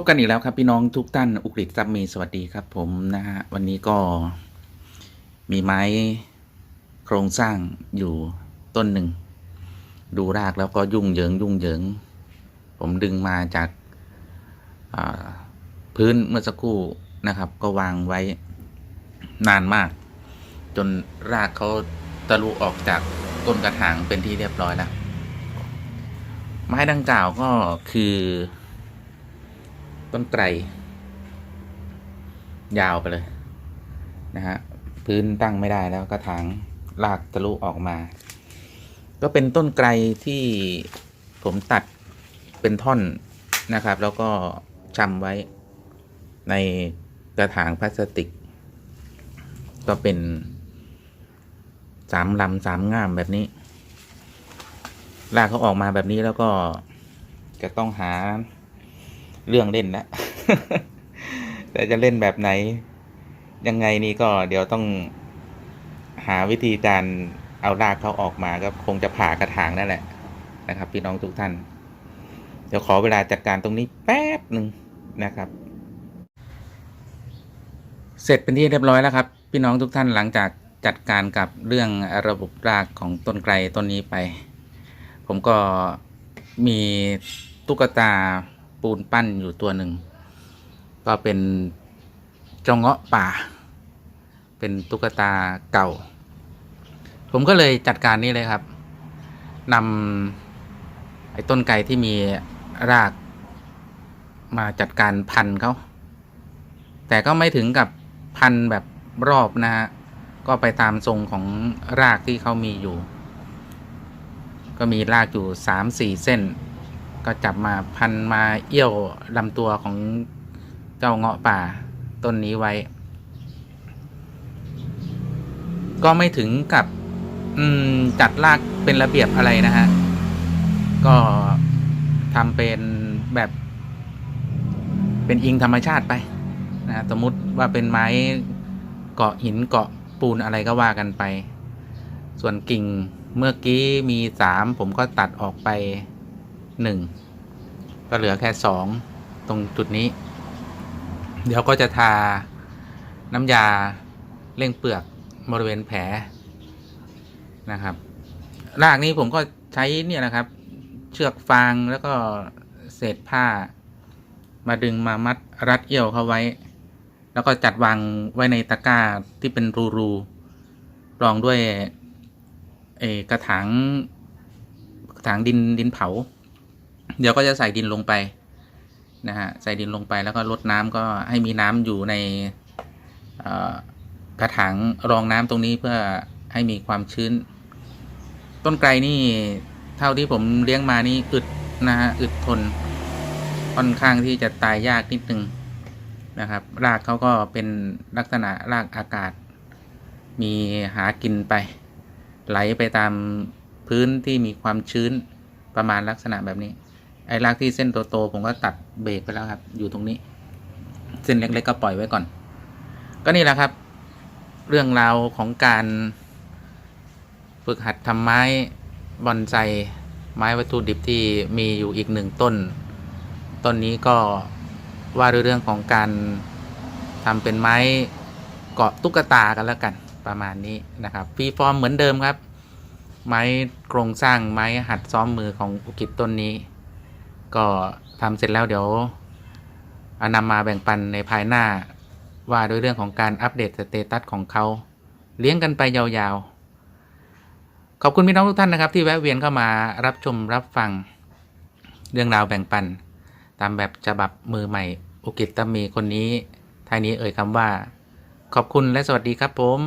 พบกันอีกแล้วครับพี่น้องทุกท่านอุกฤษทรัพย์มีสวัสดีครับ ผมนะฮะวันนี้ก็มีไม้โครงสร้างอยู่ต้นหนึ่ง ดูรากแล้วก็ยุ่งเหยิงยุ่งเหยิง ผมดึงมาจากพื้นเมื่อสักครู่นะครับ ก็วางไว้นานมาก จนรากเขาตะลุออกจากต้นกระถางเป็นที่เรียบร้อยแล้วไม้ดังกล่าวก็คือ ต้นไกรยาวไปเลยนะฮะพื้นตั้งไม่ได้แล้วกระถางลากทะลุออกมา ก็เป็นต้นไกรที่ผมตัดเป็นท่อนนะครับ แล้วก็ชำไว้ในกระถางพลาสติก ก็เป็นสามลำสามง่ามแบบนี้ลากเขาออกมาแบบนี้แล้วก็จะต้องหา เรื่องเล่นล้วแต่จะเล่นแบบไหน ยังไงนี่ก็เดี๋ยวต้องหาวิธีการเอารากเขาออกมาก็คงจะผ่ากระถางนั่นแหละนะครับ พี่น้องทุกท่าน เดี๋ยวขอเวลาจัดการตรงนี้แป๊บหนึ่งนะครับ เสร็จเป็นที่เรียบร้อยแล้วครับ พี่น้องทุกท่านหลังจากจัดการกับเรื่องระบบรากของต้นไกรต้นนี้ไป ผมก็มีตุ๊กตา ปูนปั้นอยู่ตัวหนึ่ง ก็เป็นเจ้าเงาะป่า เป็นตุ๊กตาเก่า ผมก็เลยจัดการนี่เลยครับนำไอ้ต้นไก่ที่มีรากมาจัดการพันเขาแต่ก็ไม่ถึงกับพันแบบรอบนะฮะก็ไปตามทรงของรากที่เขามีอยู่ ก็มีรากอยู่สามสี่เส้น ก็จับมาพันมาเอี้ยวลำตัวของเจ้าเงาะป่าต้นนี้ไว้ ก็ไม่ถึงกับ อืม จัดรากเป็นระเบียบอะไรนะฮะ ก็ทำเป็นแบบ เป็นอิงธรรมชาติไปนะสมมติว่าเป็นไม้เกาะหินเกาะปูนอะไรก็ว่ากันไป ส่วนกิ่งเมื่อกี้มีสามผมก็ตัดออกไป หนึ่งก็เหลือแค่สองตรงจุดนี้ เดี๋ยวก็จะทาน้ำยาเร่งเปลือกบริเวณแผลนะครับ รากนี้ผมก็ใช้เนี่ยนะครับ เชือกฟางแล้วก็เศษผ้า มาดึงมามัดรัดเอี่ยวเข้าไว้ แล้วก็จัดวางไว้ในตะกร้าที่เป็นรูๆรองด้วยกระถางกระถางดินดินเผา เดี๋ยวก็จะใส่ดินลงไปนะฮะใส่ดินลงไปแล้วก็ลดน้ำก็ให้มีน้ำอยู่ในกระถางรองน้ำตรงนี้เพื่อให้มีความชื้น ต้นไกรนี่เท่าที่ผมเลี้ยงมานี่อึดนะฮะอึดทนค่อนข้างที่จะตายยากนิดนึงนะครับ รากเขาก็เป็นลักษณะรากอากาศ มีหากินไป ไหลไปตามพื้นที่มีความชื้นประมาณลักษณะแบบนี้ ไอ้รากที่เส้นโตๆผมก็ตัดเบรกไปแล้วครับ อยู่ตรงนี้ เส้นเล็กๆก็ปล่อยไว้ก่อน ก็นี่แหละครับ เรื่องราวของการ ฝึกหัดทำไม้บอนไซไม้วัตถุดิบที่มีอยู่อีกหนึ่งต้น ต้นนี้ก็ว่าด้วยเรื่องของการทำเป็นไม้เกาะตุ๊กตากันแล้วกันประมาณนี้นะครับฟรีฟอร์มเหมือนเดิมครับ ไม้โครงสร้างไม้หัดซ้อมมือของอุกิจต้นนี้ ก็ทำเสร็จแล้วเดี๋ยวอานำมาแบ่งปันในภายหน้าว่าด้วยเรื่องของการอัปเดตสเตตัสของเขา เลี้ยงกันไปยาวๆ ขอบคุณพี่น้องทุกท่านนะครับ ที่แวะเวียนเข้ามารับชมรับฟังเรื่องราวแบ่งปัน ตามแบบฉบับมือใหม่ อุกิตตมีคนนี้ท้ายนี้เอ่ยคำว่า ขอบคุณและสวัสดีครับผม